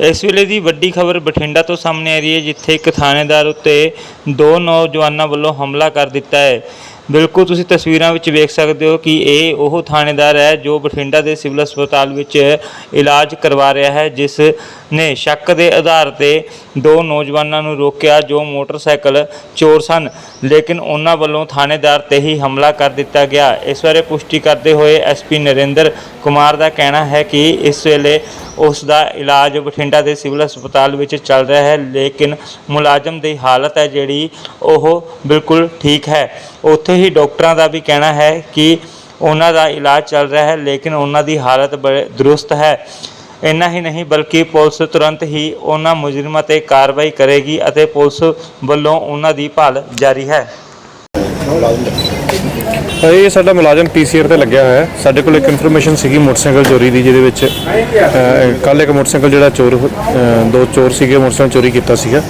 ਇਸ ਵੇਲੇ ਦੀ ਵੱਡੀ ਖਬਰ ਬਠਿੰਡਾ ਤੋਂ ਸਾਹਮਣੇ ਆ ਰਹੀ ਹੈ, ਜਿੱਥੇ ਇੱਕ ਥਾਣੇਦਾਰ ਉੱਤੇ ਦੋ ਨੌਜਵਾਨਾਂ ਵੱਲੋਂ ਹਮਲਾ ਕਰ ਦਿੱਤਾ ਹੈ। ਬਿਲਕੁਲ ਤੁਸੀਂ ਤਸਵੀਰਾਂ ਵਿੱਚ ਵੇਖ ਸਕਦੇ ਹੋ ਕਿ ਇਹ ਉਹ ਥਾਣੇਦਾਰ ਹੈ ਜੋ ਬਠਿੰਡਾ ਦੇ ਸਿਵਲ ਹਸਪਤਾਲ ਵਿੱਚ ਇਲਾਜ ਕਰਵਾ ਰਿਹਾ ਹੈ, ਜਿਸ ਨੇ ਸ਼ੱਕ ਦੇ ਆਧਾਰ ਤੇ ਦੋ ਨੌਜਵਾਨਾਂ ਨੂੰ ਰੋਕਿਆ ਜੋ ਮੋਟਰਸਾਈਕਲ ਚੋਰ ਸਨ। ਲੇਕਿਨ ਉਹਨਾਂ ਵੱਲੋਂ ਥਾਣੇਦਾਰ ਤੇ ਹੀ ਹਮਲਾ ਕਰ ਦਿੱਤਾ ਗਿਆ। ਇਸ ਬਾਰੇ ਪੁਸ਼ਟੀ ਕਰਦੇ ਹੋਏ ਐਸਪੀ ਨਰਿੰਦਰ ਕੁਮਾਰ ਦਾ ਕਹਿਣਾ ਹੈ ਕਿ ਇਸ ਵੇਲੇ ਉਸ ਦਾ ਇਲਾਜ ਬਠਿੰਡਾ ਦੇ ਸਿਵਲ ਹਸਪਤਾਲ ਵਿੱਚ ਚੱਲ ਰਿਹਾ ਹੈ, ਲੇਕਿਨ ਮੁਲਾਜ਼ਮ ਦੀ ਹਾਲਤ ਹੈ ਜਿਹੜੀ ਉਹ ਬਿਲਕੁਲ ਠੀਕ ਹੈ। ਉੱਥੇ ਹੀ ਡਾਕਟਰਾਂ ਦਾ ਵੀ ਕਹਿਣਾ ਹੈ ਕਿ ਉਹਨਾਂ ਦਾ ਇਲਾਜ ਚੱਲ ਰਿਹਾ ਹੈ, ਲੇਕਿਨ ਉਹਨਾਂ ਦੀ ਹਾਲਤ ਬੜੇ ਦਰੁਸਤ ਹੈ। ਇੰਨਾ ਹੀ ਨਹੀਂ, ਬਲਕਿ ਪੁਲਿਸ ਤੁਰੰਤ ਹੀ ਉਹਨਾਂ ਮੁਜਰਮਾਂ ਤੇ ਕਾਰਵਾਈ ਕਰੇਗੀ ਅਤੇ ਪੁਲਿਸ ਵੱਲੋਂ ਉਹਨਾਂ ਦੀ ਭਾਲ ਜਾਰੀ ਹੈ। ਇਹ ਸਾਡਾ ਮੁਲਾਜ਼ਮ ਪੀਸੀਆਰ ਤੇ ਲੱਗਿਆ ਹੋਇਆ ਹੈ। ਸਾਡੇ ਕੋਲ ਇੱਕ ਇਨਫੋਰਮੇਸ਼ਨ ਸੀਗੀ ਮੋਟਰਸਾਈਕਲ ਚੋਰੀ ਦੀ, ਜਿਹਦੇ ਵਿੱਚ ਕੱਲ ਇੱਕ ਮੋਟਰਸਾਈਕਲ ਜਿਹੜਾ ਚੋਰ ਦੋ ਚੋਰ ਸੀਗੇ, ਮੋਟਰਸਾਈਕਲ ਚੋਰੀ ਕੀਤਾ ਸੀਗਾ।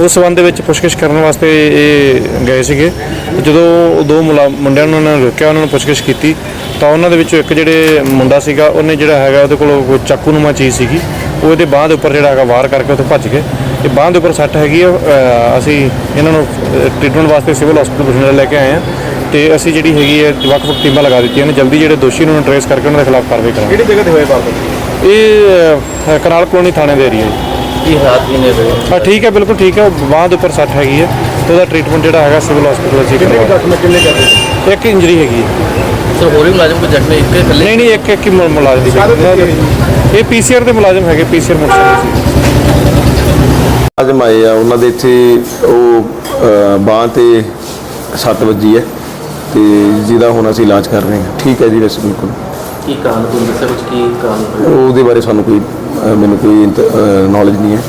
ਉਸ ਸਬੰਧ ਦੇ ਵਿੱਚ ਪੁੱਛਗਿੱਛ ਕਰਨ ਵਾਸਤੇ ਇਹ ਗਏ ਸੀਗੇ। ਜਦੋਂ ਦੋ ਮੁਲਾ- ਮੁੰਡਿਆਂ ਨੂੰ ਉਹਨਾਂ ਨੇ ਰੋਕਿਆ, ਉਹਨਾਂ ਨੂੰ ਪੁੱਛਗਿੱਛ ਕੀਤੀ, ਤਾਂ ਉਹਨਾਂ ਦੇ ਵਿੱਚੋਂ ਇੱਕ ਜਿਹੜੇ ਮੁੰਡਾ ਸੀਗਾ, ਉਹਨੇ ਜਿਹੜਾ ਹੈਗਾ, ਉਹਦੇ ਕੋਲ ਕੋਈ ਚਾਕੂ ਨੂੰਮਾ ਚੀਜ਼ ਸੀਗੀ। ਉਹ ਇਹਦੇ ਬਾਹ ਦੇ ਉੱਪਰ ਜਿਹੜਾ ਹੈਗਾ, ਵਾਰ ਕਰਕੇ ਉੱਥੋਂ ਭੱਜ ਗਏ। ਇਹ ਬਾਹ ਦੇ ਉੱਪਰ ਸੱਟ ਹੈਗੀ ਆ ਅਸੀਂ ਇਹਨਾਂ ਨੂੰ ਟ੍ਰੀਟਮੈਂਟ ਵਾਸਤੇ ਸਿਵਲ ਹਸਪੀਟਲ ਬਠਿੰਡਾ ਲੈ ਕੇ ਆਏ ਹਾਂ ਤੇ ਅਸੀਂ ਜਿਹੜੀ ਹੈਗੀ ਹੈ ਵੱਖ-ਵੱਖ ਟੀਮਾਂ ਲਗਾ ਦਿੱਤੀਆਂ ਨੇ। ਜਲਦੀ ਜਿਹੜੇ ਦੋਸ਼ੀ ਨੂੰ ਟ੍ਰੇਸ ਕਰਕੇ ਉਹਨਾਂ ਦੇ ਖਿਲਾਫ ਕਾਰਵਾਈ ਕਰਾਂਗੇ। ਕਿਹੜੀ ਜਗ੍ਹਾ ਤੇ ਹੋਇਆ ਵਾਰਦਾਤ? ਇਹ ਕਨਾਲ ਕਲੋਨੀ ਥਾਣੇ ਦੇ ਏਰੀਆ ਜੀ ਕੀ ਹਾਲਾਤ ਕਿਨੇ ਹੋਏ? ਹਾਂ ਠੀਕ ਹੈ ਬਿਲਕੁਲ ਠੀਕ ਹੈ। ਬਾਂਹ ਦੇ ਉੱਪਰ ਸੱਟ ਹੈਗੀ ਹੈ ਤੇ ਉਹਦਾ ਟ੍ਰੀਟਮੈਂਟ ਜਿਹੜਾ ਹੈਗਾ ਸਿਵਲ ਹਸਪੀਟਲ ਅਸੀਂ ਕਿੰਨੇ ਕਰਵਾ ਜ਼ਖਮ ਕਿੰਨੇ ਕਰਦੇ ਇੱਕ ਇੰਜਰੀ ਹੈਗੀ ਹੈ। ਸਰ ਹੋਰ ਵੀ ਮੁਲਾਜ਼ਮ ਕੋਈ ਜ਼ਖਮੀ ਇੱਕ ਇਕੱਲੇ? ਨਹੀਂ ਨਹੀਂ ਇੱਕ ਇੱਕ ਹੀ ਮੁਲਾਜ਼ਮ ਦੀ ਇਹ ਪੀਸੀਆਰ ਦੇ ਮੁਲਾਜ਼ਮ ਹੈਗੇ ਪੀਸੀਆਰ ਮੋਟਰਸਾਈਕਲ ਸੀ। ਮੁਲਾਜ਼ਮ ਆਏ ਆ ਉਹਨਾਂ ਦੇ ਇੱਥੇ ਉਹ ਬਾਹ ਤੇ ਸੱਟ ਵੱਜੀ ਹੈ। ਤੇ ਜਿਹਦਾ ਹੁਣ ਅਸੀਂ ਇਲਾਜ ਕਰ ਰਹੇ ਹਾਂ। ਠੀਕ ਹੈ ਜੀ ਵੈਸੇ ਬਿਲਕੁਲ। ਕੀ ਕਾਰਨ ਤੁਹਾਨੂੰ ਦੱਸਿਆ ਕੁਝ ਕੀ ਕਾਰਨ? ਉਹਦੇ ਬਾਰੇ ਸਾਨੂੰ ਕੋਈ ਅਹ, ਮੈਨੂੰ ਕੋਈ ਨੌਲੇਜ ਨਹੀਂ ਹੈ।